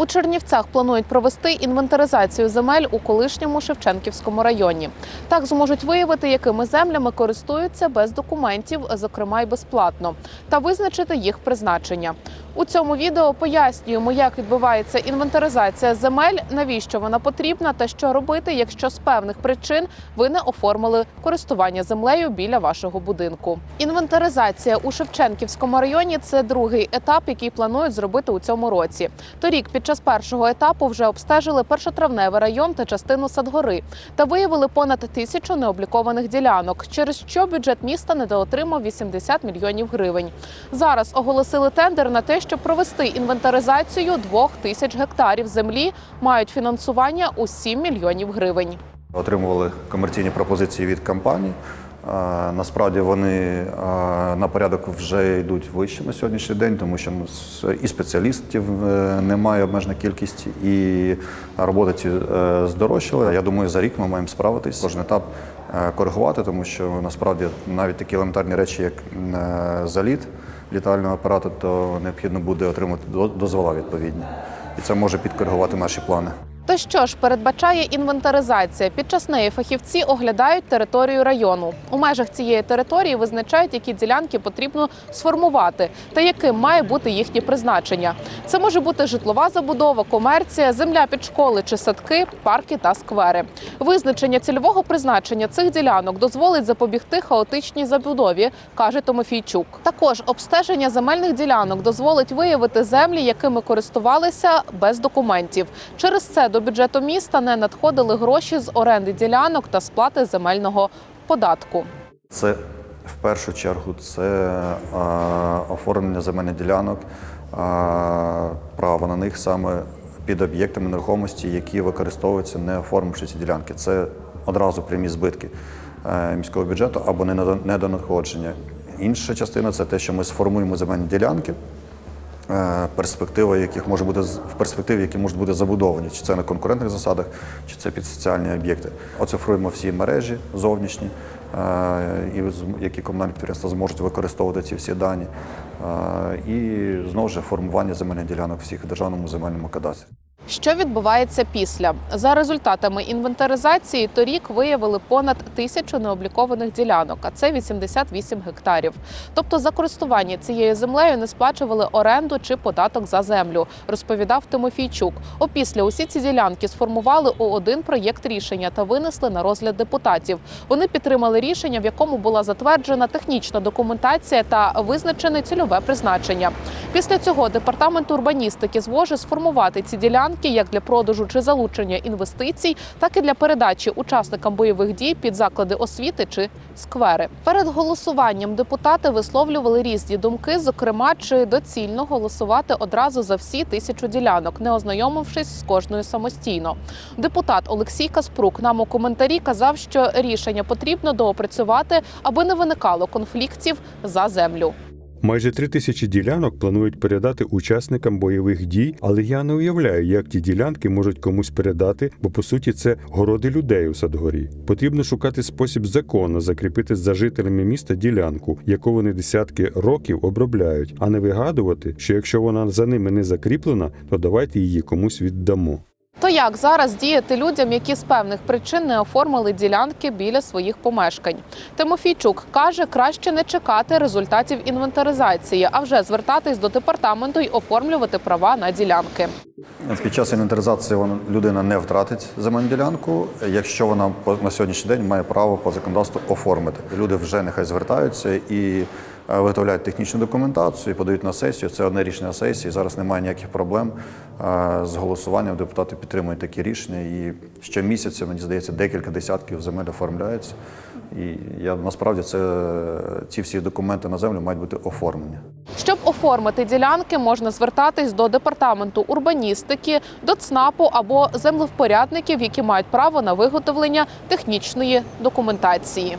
У Чернівцях планують провести інвентаризацію земель у колишньому Шевченківському районі. Так зможуть виявити, якими землями користуються без документів, зокрема й безплатно, та визначити їх призначення. У цьому відео пояснюємо, як відбувається інвентаризація земель, навіщо вона потрібна та що робити, якщо з певних причин ви не оформили користування землею біля вашого будинку. Інвентаризація у Шевченківському районі це другий етап, який планують зробити у цьому році. Торік під час першого етапу вже обстежили першотравневий район та частину Садгори та виявили понад тисячу необлікованих ділянок, через що бюджет міста недоотримав 80 мільйонів гривень. Зараз оголосили тендер на те, щоб провести інвентаризацію двох тисяч гектарів землі. Мають фінансування у 7 мільйонів гривень. Отримували комерційні пропозиції від компаній. Насправді вони на порядок вже йдуть вище на сьогоднішній день, тому що ну, і спеціалістів е, немає обмежена кількість, і роботи ці е, здорожчали. Я думаю, за рік ми маємо справитись, кожен етап е, коригувати, тому що насправді навіть такі елементарні речі, як заліт літального апарату, то необхідно буде отримати дозвола відповідні. І це може підкоригувати наші плани. То що ж передбачає інвентаризація? Під час неї фахівці оглядають територію району. У межах цієї території визначають, які ділянки потрібно сформувати та яким має бути їхнє призначення. Це може бути житлова забудова, комерція, земля під школи чи садки, парки та сквери. Визначення цільового призначення цих ділянок дозволить запобігти хаотичній забудові, каже Томофійчук. Також обстеження земельних ділянок дозволить виявити землі, якими користувалися без документів. Через це до бюджету міста не надходили гроші з оренди ділянок та сплати земельного податку. Це в першу чергу це е, оформлення земельних ділянок, е, право на них саме під об'єктами нерухомості, які використовуються, не оформивши ці ділянки. Це одразу прямі збитки е, міського бюджету або недо- недонадходження. Інша частина це те, що ми сформуємо земельні ділянки. Е, Перспектива, яких може бути в перспективі, які можуть бути забудовані, чи це на конкурентних засадах, чи це під соціальні об'єкти. Оцифруємо всі мережі зовнішні, е, і які комунальні підприємства зможуть використовувати ці всі дані. Е, І знову ж формування земельних ділянок всіх в державному земельному кадастрі. Що відбувається після? За результатами інвентаризації торік виявили понад тисячу необлікованих ділянок, а це 88 гектарів. Тобто за користування цією землею не сплачували оренду чи податок за землю, розповідав Тимофійчук. Опісля усі ці ділянки сформували у один проєкт рішення та винесли на розгляд депутатів. Вони підтримали рішення, в якому була затверджена технічна документація та визначене цільове призначення. Після цього департамент урбаністики зможе сформувати ці ділянки як для продажу чи залучення інвестицій, так і для передачі учасникам бойових дій під заклади освіти чи сквери. Перед голосуванням депутати висловлювали різні думки, зокрема, чи доцільно голосувати одразу за всі тисячу ділянок, не ознайомившись з кожною самостійно. Депутат Олексій Каспрук нам у коментарі казав, що рішення потрібно доопрацювати, аби не виникало конфліктів за землю. Майже три тисячі ділянок планують передати учасникам бойових дій, але я не уявляю, як ті ділянки можуть комусь передати, бо по суті це городи людей у Садгорі. Потрібно шукати спосіб законно закріпити за жителями міста ділянку, яку вони десятки років обробляють, а не вигадувати, що якщо вона за ними не закріплена, то давайте її комусь віддамо. То як зараз діяти людям, які з певних причин не оформили ділянки біля своїх помешкань? Тимофійчук каже, краще не чекати результатів інвентаризації, а вже звертатись до департаменту й оформлювати права на ділянки. Під час інвентаризації вона- людина не втратить земельну ділянку, якщо вона на сьогоднішній день має право по законодавству оформити. Люди вже нехай звертаються і е, виготовляють технічну документацію і подають на сесію. Це одне рішення сесії. Зараз немає ніяких проблем е, з голосуванням. Депутати підтримують такі рішення. І щомісяця, мені здається, декілька десятків земель оформляється. І я насправді це ці всі документи на землю мають бути оформлені. Щоб оформити ділянки, можна звертатись до департаменту урбаністики, до ЦНАПу або землевпорядників, які мають право на виготовлення технічної документації.